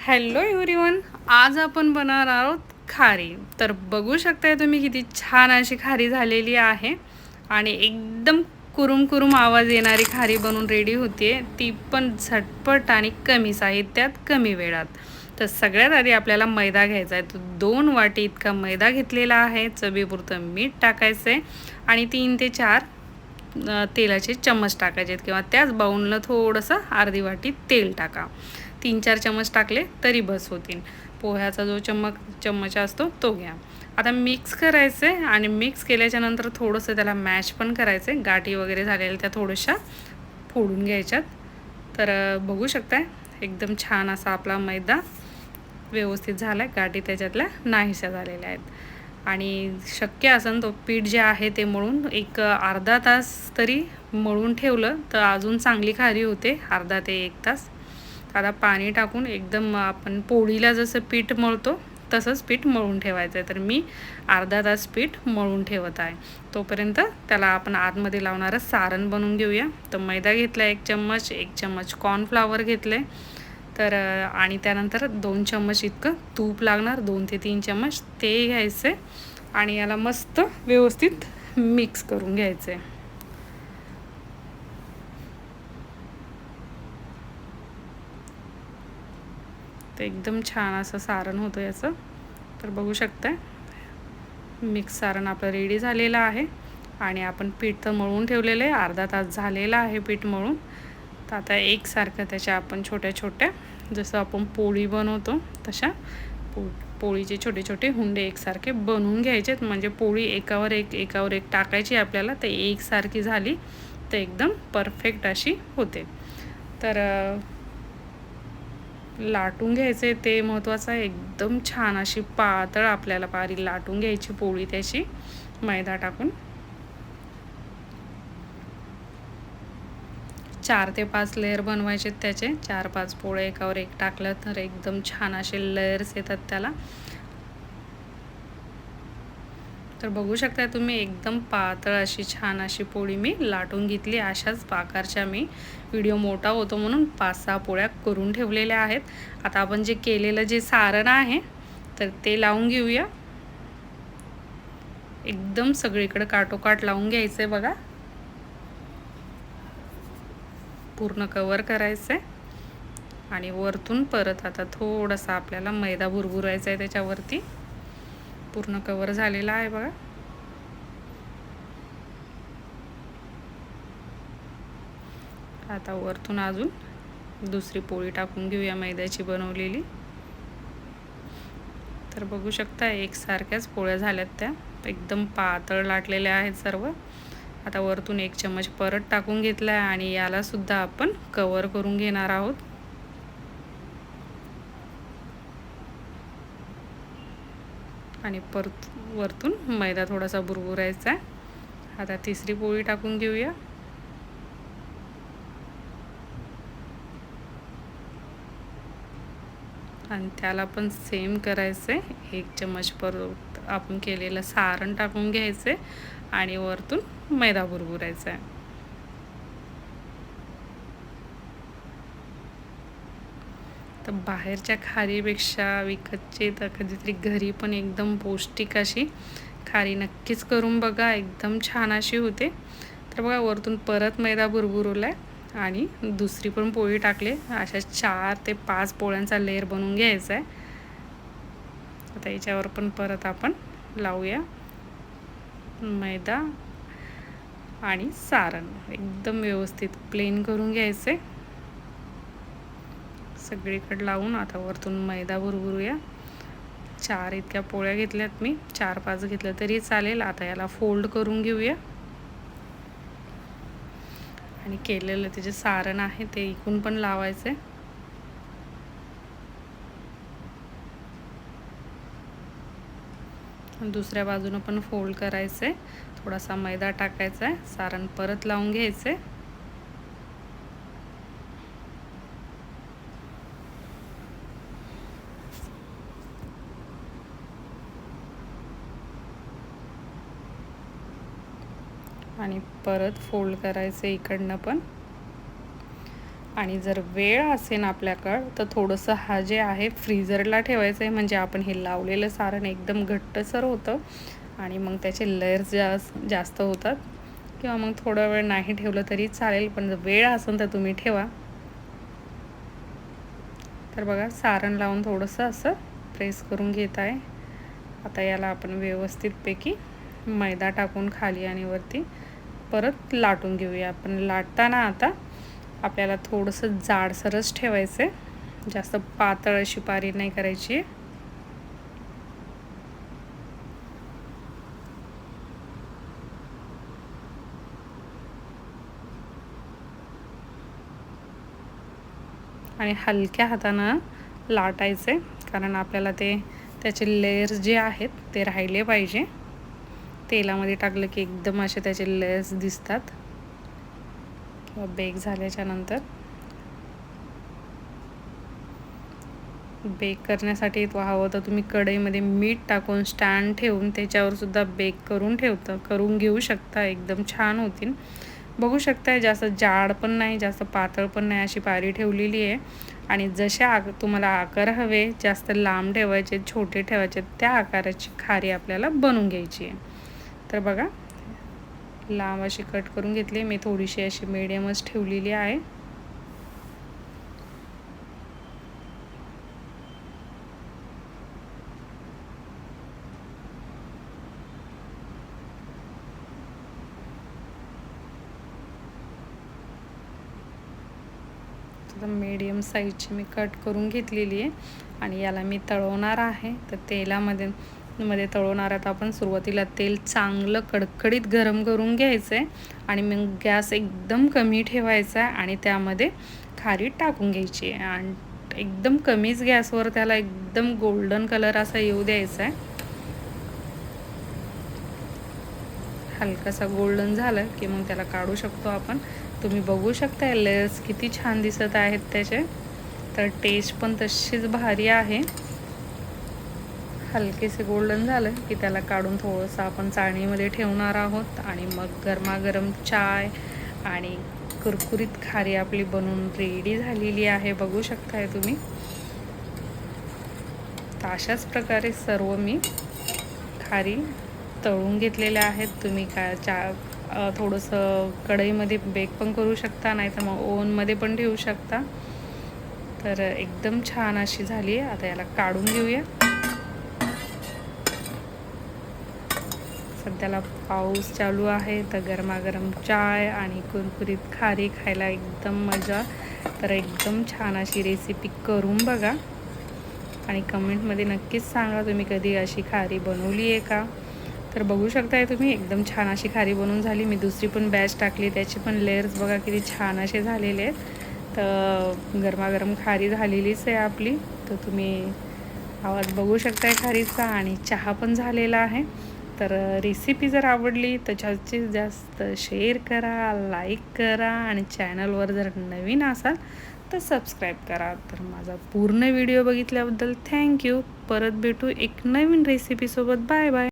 Hello everyone आज आपण बनवणार आहोत खारी. तर बघू शकताय तुम्ही किती छान अशी खारी झालेली आहे आणि एकदम कुरुम कुरुम आवाज येणारी खारी बनून रेडी होते ती पण झटपट आणि कमी साहित्यात कमी वेळात. तर सगळ्यात आधी आपल्याला मैदा घ्यायचा आहे. तो दोन वाटी इतका मैदा घेतलेला आहे. चवीपुरतं मीठ टाकायचं आहे आणि तीन ते चार तेलाचे चम्मच टाकायचे आहेत किंवा त्याच बाऊलनं थोडंसं अर्धी वाटी तेल टाका. तीन चार चम्मच टाकले तरी बस होतील. पोह्याचा जो चम्मच चम्मच असतो तो घ्या. आता मिक्स करायचं आहे आणि मिक्स केल्याच्यानंतर थोडंसं त्याला मॅश पण करायचं आहे गाठी वगैरे झालेल्या त्या थोड्याशा फोडून घ्यायच्यात. तर बघू शकताय एकदम छान असा आपला मैदा व्यवस्थित झाला आहे गाठी त्याच्यातल्या नाहीशा झालेल्या आहेत. आणि शक्य असेल तो पीठ जे आहे ते मळून एक अर्धा तास तरी मळून ठेवलं तर अजून चांगली खारी होते. अर्धा ते एक तास. आता पाणी टाकून एकदम आपण पोळीला जसं पीठ मळतो तसंच पीठ मळून ठेवायचं आहे तर मी अर्धा तास पीठ मळून ठेवत आहे. तोपर्यंत त्याला आपण आतमध्ये लावणारं सारण बनवून घेऊया. तर मैदा घेतला एक चम्मच एक चम्मच कॉर्नफ्लावर आहे तर आणि त्यानंतर दोन चम्मच इतकं तूप लागणार दोन ते तीन चम्मच ते घ्यायचे आणि याला मस्त व्यवस्थित मिक्स करून घ्यायचे तर एकदम छान असं सारण होतं याचं. तर बघू शकता मिक्स सारण आपलं रेडी झालेलं आहे. आणि आपण पीठ तर मळून ठेवलेलं आहे. अर्धा तास झालेला आहे पीठ मळून. तर आता एकसारखं त्याच्या आपण छोट्या छोट्या जसं आपण पोळी बनवतो तशा पो पोळीचे छोटे छोटे हुंडे एकसारखे बनवून घ्यायचेत म्हणजे पोळी एकावर एक एकावर एक टाकायची आपल्याला. ते एकसारखी झाली तर एकदम परफेक्ट अशी होते. तर लाटून घ्यायचे ते महत्त्वाचं आहे. एकदम छान अशी पातळ आपल्याला पारी लाटून घ्यायची पोळी त्याची. मैदा टाकून. चार ते पाच लेअर बनवायचे त्याचे. चार पाच पोळे एकावर एक टाकलं तर एकदम छान असे लेयर्स येतात त्याला. तर बघू शकता तुम्ही एकदम पातळ अशी छान अशी पोळी मी लाटून घेतली. अशाच प्रकारच्या मी व्हिडिओ मोठा होतो म्हणून पाच सहा पोळ्या करून ठेवलेल्या आहेत. आता आपण जे केलेलं जे सारण आहे तर ते लावून घेऊया. एकदम सगळीकडे काटोकाट लावून घ्यायचं आहे बघा. पूर्ण कवर करायचं आहे आणि वरतून परत आता थोडासा आपल्याला मैदा भुरभुरायचा आहे त्याच्यावरती. पूर्ण कवर झालेला आहे बघा. आता वरतून अजून दुसरी पोळी टाकून घेऊया मैद्याची बनवलेली. तर बघू शकता एकसारख्याच पोळ्या झाल्यात त्या. एकदम पातळ लाटलेल्या आहेत सर्व. आता वरतून एक चम्मच परत टाकून घेतला आहे आणि याला सुद्धा आपण कवर करून घेणार आहोत. आणि परत वरतून मैदा थोडासा बुरबुरायचा आहे. आता तिसरी पोळी टाकून घेऊया. आणि त्याला पण सेम करायचं आहे एक चमच परत आपण केलेलं सारण टाकून घ्यायचं आणि वरतून मैदा बुरबुरायचा आहे. तर बाहेरच्या खारीपेक्षा विकतची तर कधीतरी घरी पण एकदम पौष्टिक अशी खारी नक्कीच करून बघा एकदम छान अशी होते. तर बघा वरतून परत मैदा भुरभुरवला आहे आणि दुसरी पण पोळी टाकले. अशा चार ते पाच पोळ्यांचा लेअर बनवून घ्यायचा आहे आता याच्यावर पण परत आपण लावूया मैदा आणि सारण. एकदम व्यवस्थित प्लेन करून घ्यायचे सगळीकडे लावून आता वरतून मैदा भरभरूया चार इतक्या पोळ्या घेतल्यात मी. चार पाच घेतल्या तरी चालेल. आता याला फोल्ड करून घेऊया. आणि केलेलं ते जे सारण आहे ते इकून पण लावायचं दुसऱ्या बाजूनं पण फोल्ड करायचं आहे थोडासा मैदा टाकायचा आहे सारण परत लावून घ्यायचं आहे आणि परत फोल्ड करायचं इकडनं पण. आणि जर वेळ असेल आपल्याकडं तर थोडंसं हा जे आहे फ्रीझरला ठेवायचं आहे म्हणजे आपण हे लावलेलं सारण एकदम घट्टसर होतं आणि मग त्याचे लेअर्स जास्त जास्त होतात. किंवा मग थोडा वेळ नाही ठेवलं तरी चालेल पण जर वेळ असेल तर तुम्ही ठेवा. तर बघा सारण लावून थोडंसं असं प्रेस करून घेत आहे आता याला आपण व्यवस्थितपैकी मैदा टाकून खाली आणि वरती परत लाटून घेऊया. आपण लाटताना आता आपल्याला थोडंसं जाडसरच ठेवायचं आहे जास्त पातळ अशी पारी नाही करायची. आणि हलक्या हातानं लाटायचे कारण आपल्याला ते त्याचे लेयर्स जे आहेत ते राहिले पाहिजे. तेलामध्ये टाकलं की एकदम असे त्याचे लेस दिसतात. किंवा बेक झाल्याच्यानंतर. बेक करण्यासाठी हवं तर तुम्ही कढईमध्ये मीठ टाकून स्टँड ठेवून त्याच्यावर सुद्धा बेक करून ठेवतं करून घेऊ शकता. एकदम छान होतील. बघू शकता जास्त जाड पण नाही जास्त पातळ पण नाही अशी पारी ठेवलेली आहे. आणि जसे आक तुम्हाला आकार हवे जास्त लांब ठेवायचे छोटे ठेवायचे त्या आकाराची खारी आपल्याला बनवून घ्यायची आहे. तर बघा लांब अशी कट करून घेतली. मी थोडीशी अशी मिडियमच ठेवलेली आहे. मीडियम साईजची मी कट करून घेतलेली आहे. आणि याला मी तळवणार आहे. तर तेलामध्ये मध्ये तळवणार आता आपण सुरुवातीला तेल चांगलं कडकडीत गरम करून घ्यायचं आहे आणि मग गॅस एकदम कमी ठेवायचा आहे आणि त्यामध्ये खारी टाकून घ्यायची आहे. आणि एकदम कमीच गॅसवर त्याला एकदम गोल्डन कलर असा येऊ द्यायचा आहे. हलकासा गोल्डन झालं की मग त्याला काढू शकतो आपण. तुम्ही बघू शकता लेयर्स किती छान दिसत आहेत त्याचे. तर टेस्ट पण तशीच भारी आहे. हलकेसे गोल्डन झालं की त्याला काढून थोडंसं आपण चाळणीमध्ये ठेवणार आहोत. आणि मग गरमागरम चाय आणि कुरकुरीत खारी आपली बनवून रेडी झालेली आहे. बघू शकताय तुम्ही. तर अशाच प्रकारे सर्व मी खारी तळून घेतलेल्या आहेत. तुम्ही काय चा थोडंसं कढईमध्ये बेक पण करू शकता नाही तर मग ओव्हनमध्ये पण ठेवू शकता. तर एकदम छान अशी झाली आहे. आता याला काढून घेऊया. सध्याला पाऊस चालू आहे तर गरमागरम चाय आणि कुरकुरीत खारी खायला एकदम मजा. तर एकदम छान अशी रेसिपी करून बघा. आणि कमेंटमध्ये नक्कीच सांगा तुम्ही कधी अशी खारी बनवली आहे का? तर बघू शकताय तुम्ही एकदम छान अशी खारी बनवून झाली. मी दुसरी पण बॅच टाकली त्याचे पण लेअर्स बघा किती छान असे झालेले आहेत. तर गरमागरम खारी झालेलीच आहे आपली. तर तुम्ही आवाज बघू शकताय खारीचा आणि चहा पण झालेला आहे. तर रेसिपी जर आवडली तर जास्तीत जास्त शेअर करा लाईक करा आणि चॅनलवर जर नवीन असाल तर सबस्क्राईब करा. तर माझा पूर्ण व्हिडिओ बघितल्याबद्दल थँक्यू परत भेटू एक नवीन रेसिपीसोबत बाय बाय